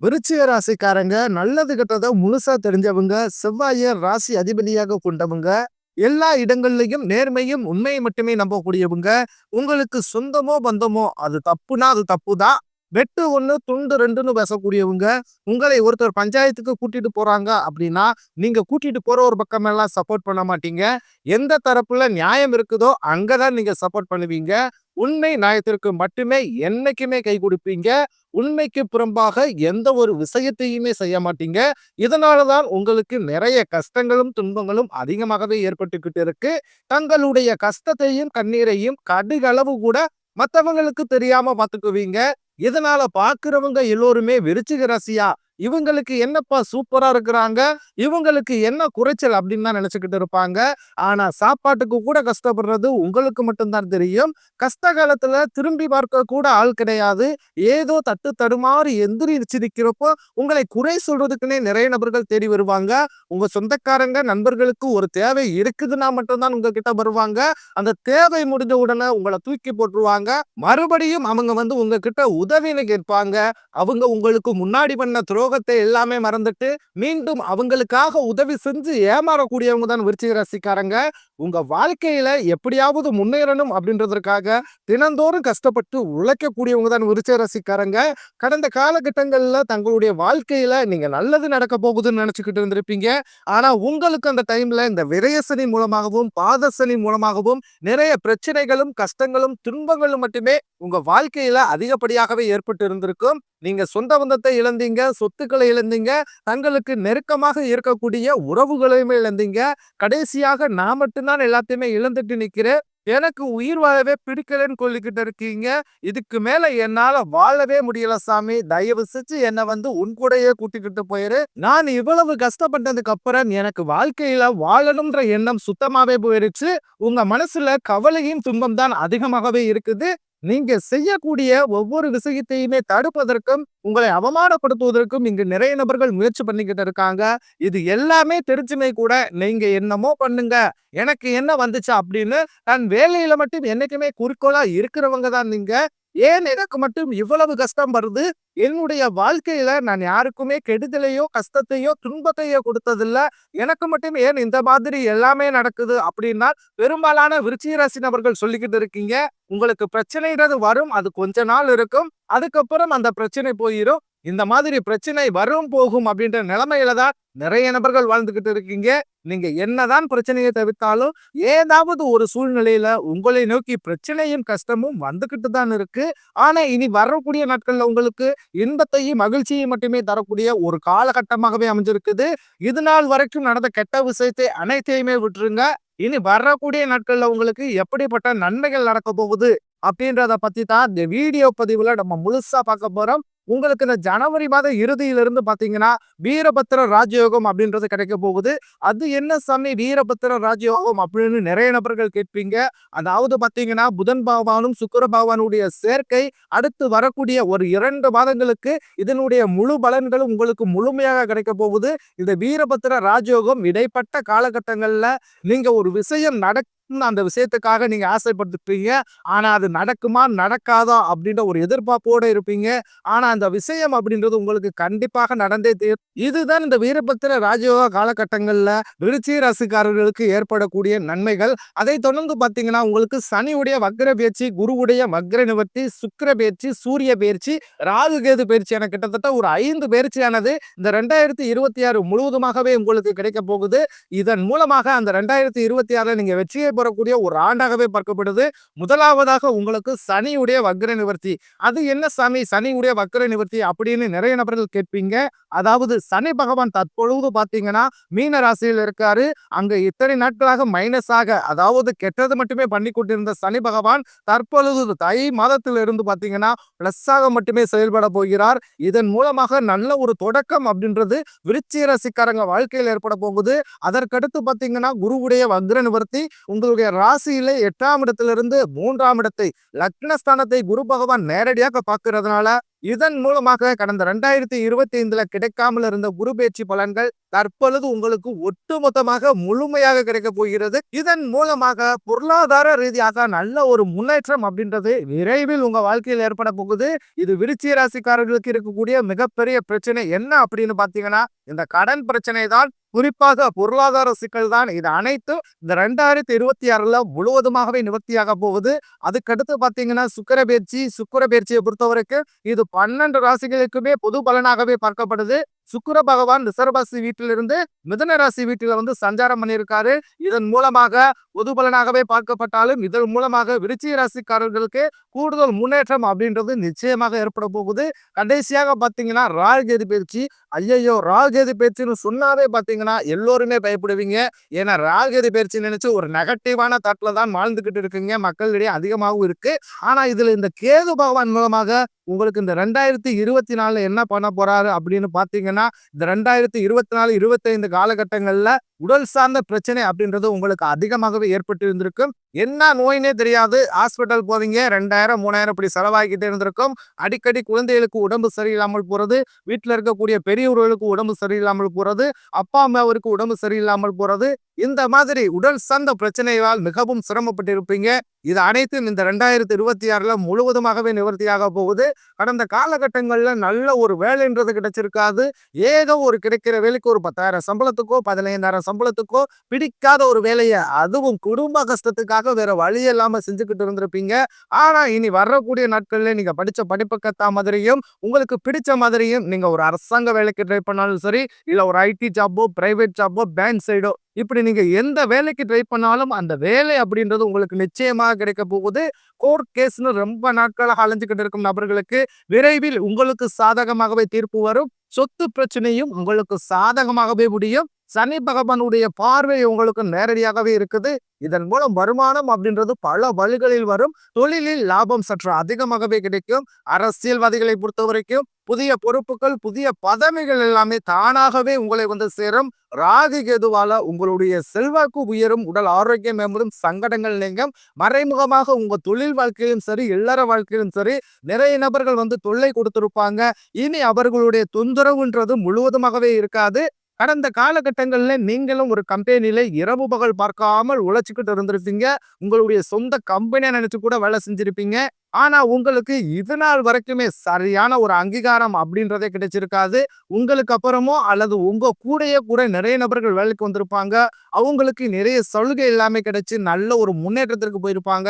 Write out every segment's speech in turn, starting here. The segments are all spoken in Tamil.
விருச்சிக ராசிக்காரங்க நல்லது கெட்டதை முழுசா தெரிஞ்சவங்க செவ்வாய ராசி அதிபதியாக கொண்டவங்க எல்லா இடங்கள்லையும் நேர்மையும் உண்மையை மட்டுமே நம்பக்கூடியவங்க உங்களுக்கு சொந்தமோ பந்தமோ அது தப்புனா அது தப்புதான். வெட்டு ஒன்று துண்டு ரெண்டுன்னு பேசக்கூடியவங்க உங்களை ஒருத்தர் பஞ்சாயத்துக்கு கூட்டிட்டு போறாங்க அப்படின்னா நீங்க கூட்டிட்டு போற ஒரு பக்கமெல்லாம் சப்போர்ட் பண்ண மாட்டீங்க. எந்த தரப்புல நியாயம் இருக்குதோ அங்கதான் நீங்க சப்போர்ட் பண்ணுவீங்க. உண்மை நியாயத்திற்கு மட்டுமே என்னைக்குமே கை கொடுப்பீங்க. உண்மைக்கு புறம்பாக எந்த ஒரு விஷயத்தையுமே செய்ய மாட்டீங்க. இதனாலதான் உங்களுக்கு நிறைய கஷ்டங்களும் துன்பங்களும் அதிகமாகவே ஏற்பட்டுக்கிட்டு இருக்கு. தங்களுடைய கஷ்டத்தையும் கண்ணீரையும் கடுகளவு கூட மற்றவங்களுக்கு தெரியாம பார்த்துக்குவீங்க. இதனால பார்க்குறவங்க எல்லோருமே விருச்சிக ராசியா இவங்களுக்கு என்னப்பா சூப்பரா இருக்கிறாங்க? இவங்களுக்கு என்ன குறைச்சல் அப்படின்னு தான் நினைச்சுக்கிட்டு இருப்பாங்க. ஆனா சாப்பாட்டுக்கு கூட கஷ்டப்படுறது உங்களுக்கு மட்டும்தான் தெரியும். கஷ்ட காலத்துல திரும்பி பார்க்க கூட ஆள் கிடையாது. ஏதோ தட்டு தடுமாறி எந்திரிச்சு நிற்கிறப்போ உங்களை குறை சொல்றதுக்குன்னே நிறைய நபர்கள் தேடி வருவாங்க. உங்க சொந்தக்காரங்க நண்பர்களுக்கு ஒரு தேவை இருக்குதுன்னா மட்டும்தான் உங்ககிட்ட வருவாங்க. அந்த தேவை முடிஞ்ச உடனே உங்களை தூக்கி போட்டுருவாங்க. மறுபடியும் அவங்க வந்து உங்ககிட்ட உதவின்னு கேட்பாங்க. அவங்க உங்களுக்கு முன்னாடி பண்ண துரோகத்தை எல்லாமே மறந்துட்டு மீண்டும் அவங்களுக்காக உதவி செஞ்சு ஏமாறக்கூடியவங்க தான் விருச்சிக ராசிக்காரங்க. உங்கள் வாழ்க்கையில் எப்படியாவது முன்னேறணும் அப்படின்றதற்காக தினந்தோறும் கஷ்டப்பட்டு உழைக்கக்கூடியவங்க தான் விருச்ச ரசிக்காரங்க கடந்த காலகட்டங்களில் தங்களுடைய வாழ்க்கையில் நீங்கள் நல்லது நடக்க போகுதுன்னு நினச்சிக்கிட்டு இருந்திருப்பீங்க. ஆனால் உங்களுக்கு அந்த டைமில் இந்த விரயசனி மூலமாகவும் பாதசனி மூலமாகவும் நிறைய பிரச்சனைகளும் கஷ்டங்களும் துன்பங்களும் மட்டுமே உங்கள் வாழ்க்கையில் அதிகப்படியாகவே ஏற்பட்டு இருந்திருக்கும். நீங்க சொந்த பந்தத்தை இழந்தீங்க சொத்துக்களை இழந்தீங்க தங்களுக்கு நெருக்கமாக இருக்கக்கூடிய உறவுகளையுமே இழந்தீங்க. கடைசியாக நான் மட்டும்தான் எல்லாத்தையுமே இழந்துட்டு நிற்கிறேன் எனக்கு உயிர் வாழவே பிடிக்கலன்னு சொல்லிக்கிட்டு இருக்கீங்க. இதுக்கு மேல என்னால வாழவே முடியல சாமி. தயவு செஞ்சு என்னை வந்து உன்கூடயே கூட்டிக்கிட்டு போயிரு. நான் இவ்வளவு கஷ்டப்பட்டதுக்கு அப்புறம் எனக்கு வாழ்க்கையில வாழணும்ன்ற எண்ணம் சுத்தமாவே போயிருச்சு. உங்க மனசுல கவலையும் துன்பம் தான் அதிகமாகவே இருக்குது. நீங்க செய்யக்கூடிய ஒவ்வொரு விஷயத்தையுமே தடுப்பதற்கும் உங்களை அவமானப்படுத்துவதற்கும் இங்கு நிறைய நபர்கள் முயற்சி பண்ணிக்கிட்டு இருக்காங்க. இது எல்லாமே தெரிஞ்சுமே கூட நீங்க என்னமோ பண்ணுங்க. எனக்கு என்ன வந்துச்சு அப்படின்னு தன் வேலையில மட்டும் என்னைக்குமே குறிக்கோளா இருக்கிறவங்க தான் நீங்க. ஏன் எனக்கு மட்டும் இவ்வளவு கஷ்டம் வருது? என்னுடைய வாழ்க்கையில நான் யாருக்குமே கெடுதலையோ கஷ்டத்தையோ துன்பத்தையோ கொடுத்ததில்ல. எனக்கு மட்டும் ஏன் இந்த மாதிரி எல்லாமே நடக்குது அப்படின்னா பெரும்பாலான விருச்சிக ராசி நபர்கள் சொல்லிக்கிட்டு இருக்கீங்க. உங்களுக்கு பிரச்சனைன்றது வரும் அது கொஞ்ச நாள் இருக்கும். அதுக்கப்புறம் அந்த பிரச்சனை போயிடும் இந்த மாதிரி பிரச்சனை வரும் போகும் அப்படின்ற நிலைமையில தான் நிறைய நபர்கள் வாழ்ந்துகிட்டு இருக்கீங்க. நீங்க என்னதான் பிரச்சனையை தவிர்த்தாலும் ஏதாவது ஒரு சூழ்நிலையில உங்களை நோக்கி பிரச்சனையும் கஷ்டமும் வந்துகிட்டு தான் இருக்கு. ஆனா இனி வரக்கூடிய நாட்கள்ல உங்களுக்கு இன்பத்தையும் மகிழ்ச்சியையும் மட்டுமே தரக்கூடிய ஒரு காலகட்டமாகவே அமைஞ்சிருக்குது. இது நாள் வரைக்கும் நடந்த கெட்ட விஷயத்தை அனைத்தையுமே விட்டுருங்க. இனி வரக்கூடிய நாட்கள்ல உங்களுக்கு எப்படிப்பட்ட நன்மைகள் நடக்க போகுது அப்படின்றத பத்தி தான் இந்த வீடியோ பதிவுல நம்ம முழுசா பார்க்க போறோம். உங்களுக்கு இந்த ஜனவரி மாத இறுதியிலிருந்து பார்த்தீங்கன்னா வீரபத்திர ராஜயோகம் அப்படின்றது கிடைக்க போகுது. அது என்ன சாமி வீரபத்திர ராஜயோகம் அப்படின்னு நிறைய நபர்கள் கேட்பீங்க. அதாவது பார்த்தீங்கன்னா புதன் பகவானும் சுக்கர பகவானுடைய சேர்க்கை அடுத்து வரக்கூடிய ஒரு இரண்டு மாதங்களுக்கு இதனுடைய முழு பலன்களும் உங்களுக்கு முழுமையாக கிடைக்க போகுது. இந்த வீரபத்திர ராஜயோகம் இடைப்பட்ட காலகட்டங்களில் நீங்கள் ஒரு விஷயம் நடக்க அந்த விஷயத்துக்காக நீங்க ஆசைப்பட்டுருப்பீங்க. ஆனா அது நடக்குமா நடக்காதா அப்படின்ற ஒரு எதிர்பார்ப்போட இருப்பீங்க. ஆனா அந்த விஷயம் அப்படின்றது உங்களுக்கு கண்டிப்பாக நடந்தே தீரும். இதுதான் இந்த வீரபத்திர ராஜயோக காலகட்டங்கள்ல விருச்சி ராசிக்காரர்களுக்கு ஏற்படக்கூடிய நன்மைகள். அதை தொடர்ந்து பார்த்தீங்கன்னா உங்களுக்கு சனியுடைய வக்ர பேச்சு குருவுடைய வக்ர நிவர்த்தி சுக்கர பேச்சு சூரிய பயிற்சி ராகு கேது பயிற்சி என கிட்டத்தட்ட ஒரு ஐந்து பயிற்சியானது இந்த ரெண்டாயிரத்தி இருபத்தி ஆறு முழுவதுமாகவே உங்களுக்கு கிடைக்க போகுது. இதன் மூலமாக அந்த ரெண்டாயிரத்தி இருபத்தி ஆறுல நீங்க வெற்றியை வரக்கூடிய ஒரு ஆண்டாகவே பார்க்கப்படுது. முதலாவதாக உங்களுக்கு சனியுடைய வக்ர நிவர்த்தி. அது என்ன சாமி? சனியுடைய வக்ர நிவர்த்தி அப்படின்னு நிறைய நபர்கள் கேட்பீங்க. அதாவது சனி பகவான் தற்பொழுது பார்த்தீங்கன்னா மீன ராசியில் இருக்காரு. அங்க இத்தனை நாட்களாக மைனஸாக அதாவது கெட்டது மட்டுமே பண்ணி கொண்டிருந்த சனி பகவான் தற்பொழுது தை மாதத்தில் இருந்து பார்த்தீங்கன்னா பிளஸ்ஸாக மட்டுமே செயல்பட போகிறார். இதன் மூலமாக நல்ல ஒரு தொடக்கம் அப்படின்றது விருச்சிக ராசிக்காரங்க வாழ்க்கையில் ஏற்பட போகுது. அதற்கடுத்து பார்த்தீங்கன்னா குருவுடைய வக்ர நிவர்த்தி உங்களுடைய ராசியிலே எட்டாம் இடத்திலிருந்து மூன்றாம் இடத்தை லக்னஸ்தானத்தை குரு பகவான் நேரடியாக பார்க்கறதுனால இதன் மூலமாக கடந்த ரெண்டாயிரத்தி இருபத்தி ஐந்துல கிடைக்காமல் இருந்த குரு பேச்சு பலன்கள் தற்பொழுது உங்களுக்கு ஒட்டுமொத்தமாக முழுமையாக கிடைக்க போகிறது. இதன் மூலமாக பொருளாதார ரீதியாக நல்ல ஒரு முன்னேற்றம் அப்படின்றது விரைவில் உங்க வாழ்க்கையில் ஏற்பட போகுது. இது விருச்சி ராசிக்காரர்களுக்கு இருக்கக்கூடிய மிகப்பெரிய பிரச்சனை என்ன அப்படின்னு பாத்தீங்கன்னா இந்த கடன் பிரச்சனை தான். குறிப்பாக பொருளாதார சிக்கல் தான். இது அனைத்தும் இந்த ரெண்டாயிரத்தி இருபத்தி ஆறுல முழுவதுமாகவே நிவர்த்தியாக போகுது. அதுக்கடுத்து பாத்தீங்கன்னா சுக்கர பயிற்சி சுக்கர பயிற்சியை பொறுத்த வரைக்கும் இது பன்னெண்டு ராசிகளுக்குமே பொது பலனாகவே பார்க்கப்படுது. சுக்கர பகவான் ரிசர்வாசி வீட்டிலிருந்து மிதன ராசி வீட்டில வந்து சஞ்சாரம் பண்ணியிருக்காரு. இதன் மூலமாக பொது பலனாகவே பார்க்கப்பட்டாலும் இதன் மூலமாக விருச்சிக ராசிக்காரர்களுக்கு கூடுதல் முன்னேற்றம் அப்படின்றது நிச்சயமாக ஏற்பட போகுது. கடைசியாக பார்த்தீங்கன்னா ராஜகேது பயிற்சி. ஐயையோ ராஜகேது பயிற்சின்னு சொன்னாவே பார்த்தீங்கன்னா எல்லோருமே பயப்படுவீங்க. ஏன்னா ராஜகேது பயிற்சி நினைச்சு ஒரு நெகட்டிவான தட்டில் தான் வாழ்ந்துகிட்டு இருக்குங்க. மக்களிடையே அதிகமாகவும் இருக்கு. ஆனா இதுல இந்த கேது பகவான் மூலமாக உங்களுக்கு இந்த ரெண்டாயிரத்தி இருபத்தி நாலுல என்ன பண்ண போறாரு அப்படின்னு பார்த்தீங்கன்னா இந்த ரெண்டாயிரத்தி இருபத்தி நாலு இருபத்தைந்து காலகட்டங்களில் உடல் சார்ந்த பிரச்சனை அப்படின்றது உங்களுக்கு அதிகமாகவே ஏற்பட்டு இருந்திருக்கும் என்ன நோயினே தெரியாது. ஹாஸ்பிட்டல் போவீங்க ரெண்டாயிரம் மூணாயிரம் இப்படி செலவாகிக்கிட்டே இருந்திருக்கும். அடிக்கடி குழந்தைகளுக்கு உடம்பு சரியில்லாமல் போகிறது வீட்டில் இருக்கக்கூடிய பெரியவர்களுக்கு உடம்பு சரியில்லாமல் போகிறது அப்பா அம்மாவிற்கு உடம்பு சரியில்லாமல் போகிறது இந்த மாதிரி உடல் சார்ந்த பிரச்சனைகளால் மிகவும் சிரமப்பட்டு இருப்பீங்க இது அனைத்தும் இந்த ரெண்டாயிரத்தி இருபத்தி ஆறில் முழுவதுமாகவே நிவர்த்தியாக போகுது. கடந்த காலகட்டங்களில் நல்ல ஒரு வேலைன்றது கிடைச்சிருக்காது. ஏதோ ஒரு கிடைக்கிற வேலைக்கு ஒரு பத்தாயிரம் சம்பளத்துக்கோ பதினைந்தாயிரம் சம்பளத்துக்கோ பிடிக்காத ஒரு வேலையை அதுவும் குடும்ப கஷ்டத்துக்காக வேற வழி இல்லாம செஞ்சுக்கிட்டு இருந்திருப்பீங்க. ஆனா இனி வரக்கூடிய நாட்கள்ல நீங்க படிச்ச படிப்பக்கத்தா மாதிரியும் உங்களுக்கு பிடிச்ச மாதிரியும் நீங்க ஒரு அரசாங்க வேலைக்கு ட்ரை பண்ணாலும் சரி இல்ல ஒரு ஐடி ஜாப்போ பிரைவேட் ஜாப்போ பேங்க் சைடோ இப்படி நீங்க எந்த வேலைக்கு ட்ரை பண்ணாலும் அந்த வேலை அப்படின்றது உங்களுக்கு நிச்சயமாக கிடைக்க போகுது. கோர்ட் கேஸ்னு ரொம்ப நாட்களாக அலைஞ்சுக்கிட்டு இருக்கும் நபர்களுக்கு. விரைவில் உங்களுக்கு சாதகமாகவே தீர்ப்பு வரும். சொத்து பிரச்சனையும் உங்களுக்கு சாதகமாகவே முடியும். சனி பகவானுடைய பார்வை உங்களுக்கு நேரடியாகவே இருக்குது. இதன் மூலம் வருமானம் அப்படின்றது பல வழிகளில் வரும். தொழிலில் லாபம் சற்று அதிகமாகவே கிடைக்கும். அரசியல்வாதிகளை பொறுத்த வரைக்கும் புதிய பொறுப்புகள் புதிய பதவிகள் எல்லாமே தானாகவே உங்களை வந்து சேரும். ராகு கேதுவால உங்களுடைய செல்வாக்கு உயரும் உடல் ஆரோக்கியம் மேம்படும் சங்கடங்கள் நீங்கும். மறைமுகமாக உங்க தொழில் வாழ்க்கையிலும் சரி இல்லற வாழ்க்கையிலும் சரி நிறைய நபர்கள் வந்து தொல்லை கொடுத்திருப்பாங்க. இனி அவர்களுடைய தொந்தரவுன்றது முழுவதுமாகவே இருக்காது. கடந்த காலகட்டங்களில் நீங்களும் ஒரு கம்பெனியில இரவு பகல் பார்க்காமல் உழைச்சிக்கிட்டு இருந்திருப்பீங்க. உங்களுடைய சொந்த கம்பெனியை நினைச்சு கூட வேலை செஞ்சிருப்பீங்க. ஆனா உங்களுக்கு இது நாள் வரைக்குமே சரியான ஒரு அங்கீகாரம் அப்படின்றதே கிடைச்சிருக்காது. உங்களுக்கு அப்புறமோ அல்லது உங்க கூடயே கூட நிறைய நபர்கள் வேலைக்கு வந்திருப்பாங்க. அவங்களுக்கு நிறைய சலுகை எல்லாமே கிடைச்சி நல்ல ஒரு முன்னேற்றத்திற்கு போயிருப்பாங்க.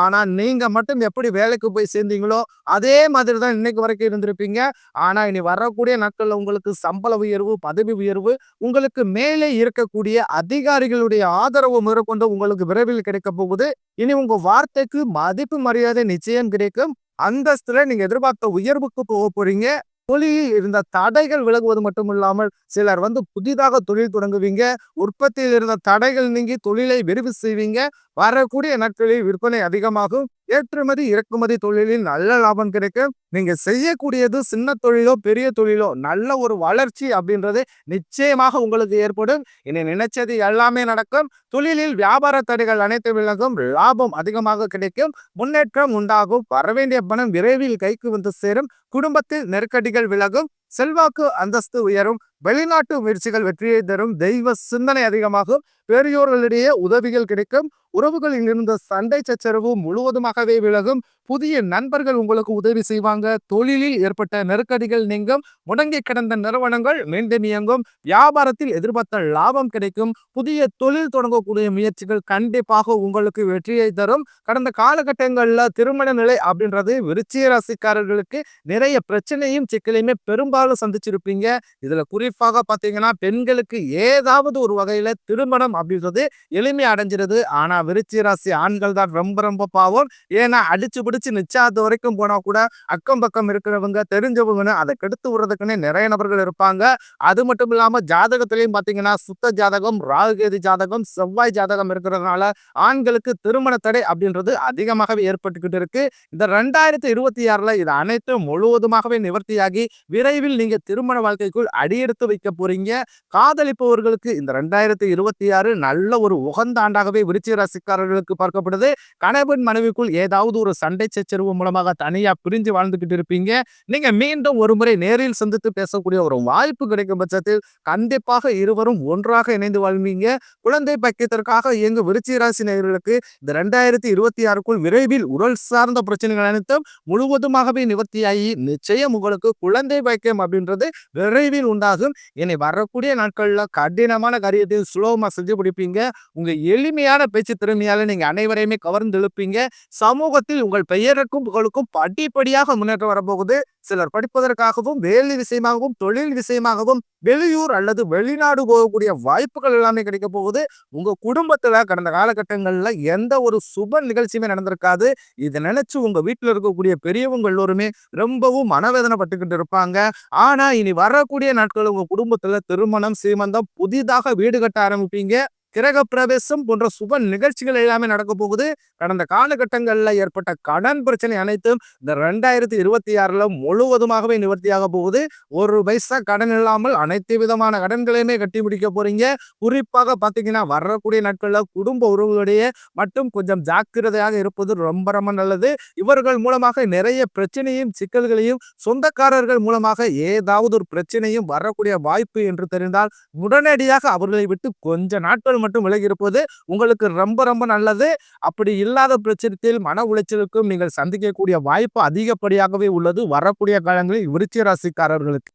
ஆனா நீங்க மட்டும் எப்படி வேலைக்கு போய் சேர்ந்தீங்களோ அதே மாதிரி தான் இன்னைக்கு வரைக்கும் இருந்திருப்பீங்க. ஆனா இனி வரக்கூடிய நாட்கள்ல உங்களுக்கு சம்பள உயர்வு பதவி உயர்வு உங்களுக்கு மேலே இருக்கக்கூடிய அதிகாரிகளுடைய ஆதரவு முதற்கொண்டு உங்களுக்கு விரைவில் கிடைக்க போகுது. இனி உங்க வார்த்தைக்கு மதிப்பு மரியாதை நிச்சயம் கிடைக்கும் அந்தஸ்துல நீங்க எதிர்பார்த்த உயர்வுக்கு போக போறீங்க. தொழிலில் இருந்த தடைகள் விலகுவது மட்டும் இல்லாமல் சிலர் வந்து புதிதாக தொழில் தொடங்குவீங்க. உற்பத்தியில் இருந்த தடைகள் நீங்கி தொழிலை விரிவு செய்வீங்க. வரக்கூடிய நாட்களில் விற்பனை அதிகமாகும். ஏற்றுமதி இறக்குமதி தொழிலில் நல்ல லாபம் கிடைக்கும் நீங்க செய்யக்கூடியது சின்ன தொழிலோ பெரிய தொழிலோ நல்ல ஒரு வளர்ச்சி அப்படின்றது நிச்சயமாக உங்களுக்கு ஏற்படும். இனி நினைச்சது எல்லாமே நடக்கும். தொழிலில் வியாபார தடைகள் அனைத்து விலகும். லாபம் அதிகமாக கிடைக்கும். முன்னேற்றம் உண்டாகும். வரவேண்டிய பணம் விரைவில் கைக்கு வந்து சேரும். குடும்பத்தில் நெருக்கடிகள் விலகும். செல்வாக்கு அந்தஸ்து உயரும் வெளிநாட்டு முயற்சிகள் வெற்றியை தரும் தெய்வ சிந்தனை அதிகமாகும் பெரியோர்களிடையே உதவிகள் கிடைக்கும் உறவுகளில் இருந்த சண்டை சச்சரவு முழுவதுமாகவே விலகும் புதிய நண்பர்கள் உங்களுக்கு உதவி செய்வாங்க தொழிலில் ஏற்பட்ட நெருக்கடிகள் நீங்கும் முடங்கி கிடந்த நிறுவனங்கள் மீண்டும் இயங்கும் வியாபாரத்தில் எதிர்பார்த்த லாபம் கிடைக்கும் புதிய தொழில் தொடங்கக்கூடிய முயற்சிகள் கண்டிப்பாக உங்களுக்கு வெற்றியை தரும். கடந்த காலகட்டங்களில் திருமண நிலை அப்படின்றது விருச்சிய ராசிக்காரர்களுக்கு நிறைய பிரச்சனையும் சிக்கலையுமே பெரும்பாலும் சந்திச்சிருப்பீங்க. இதுல குறிப்பாக பாத்தீங்கன்னா பெண்களுக்கு ஏதாவது ஒரு வகையில திருமணம் அப்படின்றது எளிமை அடைஞ்சிருது. ஆனா விருச்சி ராசி ஆண்கள் தான் ரொம்ப ரொம்ப பாவம். ஏன்னா அடிச்சு பிடிச்சு நிச்சயத்து வரைக்கும் போனா கூட அக்கம் பக்கம் இருக்கிறவங்க தெரிஞ்சவங்கன்னு அதை கெடுத்து விடுறதுக்குன்னே நிறைய நபர்கள் இருப்பாங்க. அது மட்டும் இல்லாம ஜாதகத்திலையும் பாத்தீங்கன்னா சுத்த ஜாதகம் ராகுகேது ஜாதகம் செவ்வாய் ஜாதகம் இருக்கிறதுனால ஆண்களுக்கு திருமண தடை அப்படின்றது அதிகமாகவே ஏற்பட்டுக்கிட்டு இருக்கு. இந்த ரெண்டாயிரத்தி இருபத்தி ஆறுல இது அனைத்தும் முழுவதுமாகவே நிவர்த்தியாகி விரைவில் விரைவில் நீங்க திருமண வாழ்க்கைக்குள் அடியெடுத்து வைக்க போறீங்க. காதலிப்பவர்களுக்கு இந்த ரெண்டாயிரத்தி இருபத்தி ஆறு நல்ல ஒரு உகந்த ஆண்டாகவே விருச்சிக ராசிக்காரர்களுக்கு பார்க்கப்படுது. கணவன் மனைவிக்குள் ஏதாவது ஒரு சண்டை சச்சரவு மூலமாக தனியா பிரிஞ்சு வாழ்ந்துகிட்டு இருப்பீங்க. நீங்க மீண்டும் ஒரு முறை நேரில் சந்தித்து பேசக்கூடிய ஒரு வாய்ப்பு கிடைக்கும் பட்சத்தில் கண்டிப்பாக இருவரும் ஒன்றாக இணைந்து வாழ்வீங்க. குழந்தை பக்கியத்திற்காக இயங்கும் விருச்சிக ராசி நேயர்களுக்கு இந்த ரெண்டாயிரத்தி இருபத்தி ஆறுக்குள் விரைவில் உடல் சார்ந்த பிரச்சனைகள் அனைத்தும் முழுவதுமாகவே நிவர்த்தியாகி நிச்சயம் உங்களுக்கு குழந்தை பாக்கியம் அப்படின்றது விரைவில் உண்டாகும். இனி வரக்கூடிய நாட்கள்ல கடினமான காரியத்தை சுலபமா செஞ்சு பிடிப்பீங்க உங்க எளிமையான பேச்சு திறமையால நீங்க அனைவரையுமே கவர்ந்து எழுப்பீங்க. சமூகத்தில் உங்கள் பெயருக்கும் புகழுக்கும் படிப்படியாக முன்னேற்றம் வரப்போகுது. சிலர் படிப்பதற்காகவும் வேலை விஷயமாகவும் தொழில் விஷயமாகவும் வெளியூர் அல்லது வெளிநாடு போகக்கூடிய வாய்ப்புகள் எல்லாமே கிடைக்க போகுது. உங்க குடும்பத்துல கடந்த காலகட்டங்கள்ல எந்த ஒரு சுப நிகழ்ச்சியுமே நடந்திருக்காது. இதை நினைச்சு உங்க வீட்டுல இருக்கக்கூடிய பெரியவங்க எல்லோருமே ரொம்பவும் மனவேதனைப்பட்டுக்கிட்டு இருப்பாங்க. ஆனா இனி வரக்கூடிய நாட்கள் உங்க குடும்பத்துல திருமணம் சீமந்தம் புதிதாக வீடு கட்ட ஆரம்பிப்பீங்க. கிரக பிரவேசம் போன்ற சுப நிகழ்ச்சிகள் எல்லாமே நடக்க போகுது. கடந்த காலகட்டங்களில் ஏற்பட்ட கடன் பிரச்சனை அனைத்தும் இந்த ரெண்டாயிரத்தி இருபத்தி ஆறில் முழுவதுமாகவே நிவர்த்தியாக போகுது. ஒரு பைசா கடன் இல்லாமல் அனைத்து விதமான கடன்களையுமே கட்டி முடிக்க போறீங்க. குறிப்பாக பார்த்தீங்கன்னா வரக்கூடிய நாட்களில் குடும்ப உறவுகளுடைய மட்டும் கொஞ்சம் ஜாக்கிரதையாக இருப்பது ரொம்ப ரொம்ப நல்லது. இவர்கள் மூலமாக நிறைய பிரச்சனையும் சிக்கல்களையும் சொந்தக்காரர்கள் மூலமாக ஏதாவது ஒரு பிரச்சனையும் வரக்கூடிய வாய்ப்பு என்று தெரிந்தால் உடனடியாக அவர்களை விட்டு கொஞ்ச நாட்கள் மட்டும் விலகி இருப்பது உங்களுக்கு ரொம்ப ரொம்ப நல்லது. அப்படி இல்லாத பிரச்சனையில் மன உளைச்சலுக்கும் நீங்கள் சந்திக்கக்கூடிய வாய்ப்பு அதிகப்படியாகவே உள்ளது. வரக்கூடிய காலங்களில் விருச்சிக ராசிக்காரர்களுக்கு.